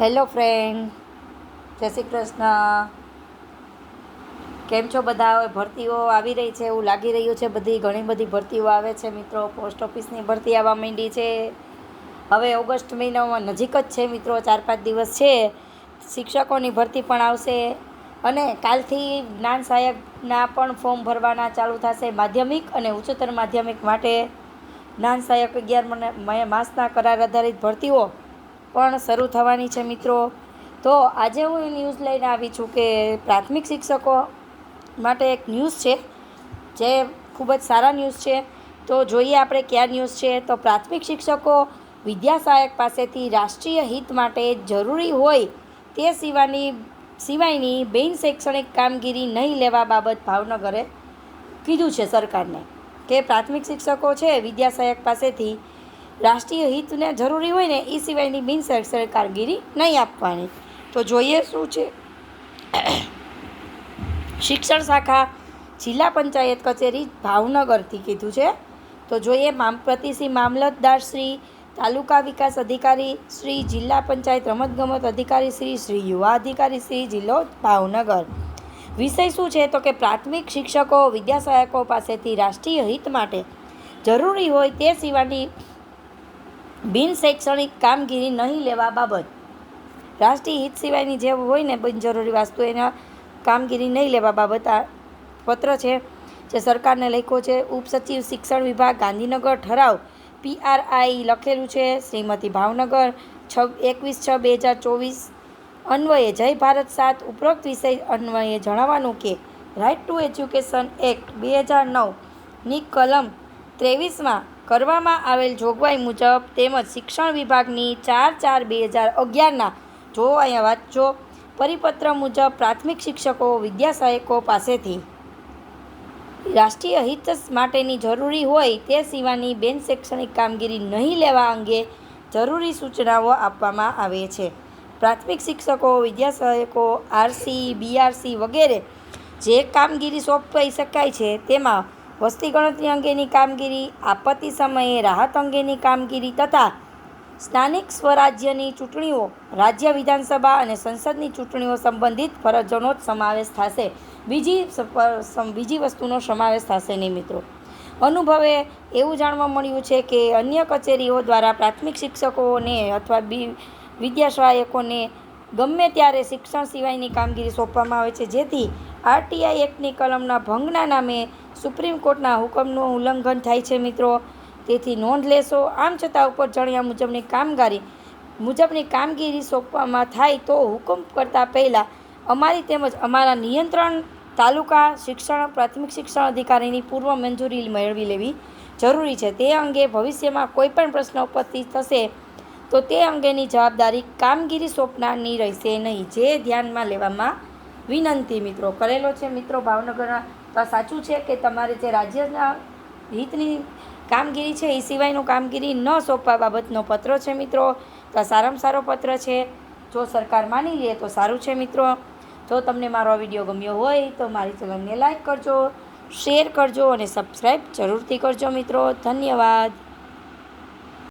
Hello friend, જય શ્રી કૃષ્ણ. કેમ છો બધા? હવે ભરતીઓ આવી રહી છે, એવું લાગી રહ્યું છે બધી, ઘણી બધી ભરતીઓ આવે છે મિત્રો. પોસ્ટ ઓફિસની ભરતી આવવા માંડી છે. હવે ઓગસ્ટ મહિનામાં નજીક જ છે મિત્રો ચાર પાંચ દિવસ છે. શિક્ષકોની ભરતી પણ આવશે અને કાલથી જ્ઞાન સહાયકના પણ ફોર્મ ભરવાના ચાલુ થશે માધ્યમિક અને ઉચ્ચતર માધ્યમિક માટે. જ્ઞાન સહાયક અગિયાર માસના કરાર આધારિત ભરતીઓ પણ શરૂ થવાની છે મિત્રો. તો આજે હું એ ન્યૂઝ લઈને આવી છું કે પ્રાથમિક શિક્ષકો માટે એક ન્યૂઝ છે, જે ખૂબ જ સારા ન્યૂઝ છે. તો જોઈએ આપણે કયા ન્યૂઝ છે. તો પ્રાથમિક શિક્ષકો વિદ્યા સહાયક પાસેથી રાષ્ટ્રીય હિત માટે જરૂરી હોય તે સિવાયની સિવાયની બિન શૈક્ષણિક કામગીરી નહીં લેવા બાબત ભાવનગરે કીધું છે સરકારને કે પ્રાથમિક શિક્ષકો છે વિદ્યા સહાયક પાસેથી રાષ્ટ્રીય હિતને જરૂરી હોય ને એ સિવાયની બિન શૈક્ષણિક કામગીરી નહીં આપવાની. તો જોઈએ શું છે? શિક્ષણ શાખા જિલ્લા પંચાયત કચેરી ભાવનગરથી કીધું છે. તો જોઈએ મામ પ્રતિશ્રી મામલતદાર શ્રી, તાલુકા વિકાસ અધિકારી શ્રી, જિલ્લા પંચાયત રમતગમત અધિકારી શ્રી શ્રી યુવા અધિકારી શ્રી, જિલ્લો ભાવનગર. વિષય શું છે? તો કે પ્રાથમિક શિક્ષકો, વિદ્યાસહાયકો પાસેથી રાષ્ટ્રીય હિત માટે જરૂરી હોય તે સિવાયની બિન શૈક્ષણિક કામગીરી નહીં લેવા બાબત. રાષ્ટ્રીય હિત સિવાયની જે હોય ને બિનજરૂરી વસ્તુ એના કામગીરી નહીં લેવા બાબત આ પત્ર છે, જે સરકારને લખ્યો છે. ઉપસચિવ શિક્ષણ વિભાગ ગાંધીનગર ઠરાવ. પીઆરઆઈ લખેલું છે, શ્રીમતી ભાવનગર, છ એકવીસ છ બે હજાર ચોવીસ. અન્વયે જય ભારત સાત ઉપરોક્ત વિષય અન્વયે જણાવવાનું કે રાઇટ ટુ એજ્યુકેશન એક્ટ બે હજાર નવની કલમ ત્રેવીસમાં કરવામાં આવેલ જોગવાઈ મુજબ તેમજ શિક્ષણ વિભાગની ચાર ચાર બે હજાર અગિયારના જો અહીંયા વાંચજો, પરિપત્ર મુજબ પ્રાથમિક શિક્ષકો વિદ્યા સહાયકો પાસેથી. રાષ્ટ્રીય હિત માટેની જરૂરી હોય તે સિવાયની બિન શૈક્ષણિક કામગીરી નહીં લેવા અંગે જરૂરી સૂચનાઓ આપવામાં આવે છે. પ્રાથમિક શિક્ષકો વિદ્યા સહાયકો આરસી, બીઆરસી વગેરે જે કામગીરી સોંપાઈ શકાય છે, તેમાં વસ્તી ગણતરી અંગેની કામગીરી, આપત્તિ સમયે રાહત અંગેની કામગીરી તથા સ્થાનિક સ્વરાજ્યની ચૂંટણીઓ, રાજ્ય વિધાનસભા અને સંસદની ચૂંટણીઓ સંબંધિત ફરજોનો જ સમાવેશ થશે. બીજી બીજી વસ્તુનો સમાવેશ થશે નહીં મિત્રો. અનુભવે એવું જાણવા મળ્યું છે કે અન્ય કચેરીઓ દ્વારા પ્રાથમિક શિક્ષકોને અથવા બી વિદ્યા સહાયકોને ગમે ત્યારે શિક્ષણ સિવાયની કામગીરી સોંપવામાં આવે છે. જેથી આરટીઆઈ એક્ટની કલમના ભંગના નામે સુપ્રીમ કોર્ટના હુકમનું ઉલ્લંઘન થાય છે, મિત્રો. તેથી નોંધ લેશો, આમ છતાં ઉપર જણાવ્યા મુજબની કામગીરી મુજબની કામગીરી સોંપવામાં થાય તો હુકમ કરતાં પહેલાં અમારી તેમજ અમારા નિયંત્રણ તાલુકા શિક્ષણ, પ્રાથમિક શિક્ષણ અધિકારીની પૂર્વ મંજૂરી મેળવી લેવી જરૂરી છે. તે અંગે ભવિષ્યમાં કોઈ પણ પ્રશ્ન ઉપસ્થિત થશે તો તે અંગેની જવાબદારી કામગીરી સોંપનારની રહેશે નહીં. જે ધ્યાનમાં લેવામાં વિનંતી મિત્રો. કરેલો છે મિત્રો ભાવનગરના. તો આ સાચું છે કે તમારે જે રાજ્યના હિતની કામગીરી છે, એ સિવાયનું કામગીરી ન સોંપવા બાબતનો પત્ર છે મિત્રો. તો આ સારામાં સારો પત્ર છે. જો સરકાર માની લે તો સારું છે મિત્રો. જો તમને મારો વીડિયો ગમ્યો હોય તો મારી ચેનલને લાઈક કરજો, શેર કરજો અને સબસ્ક્રાઈબ જરૂરથી કરજો મિત્રો. ધન્યવાદ.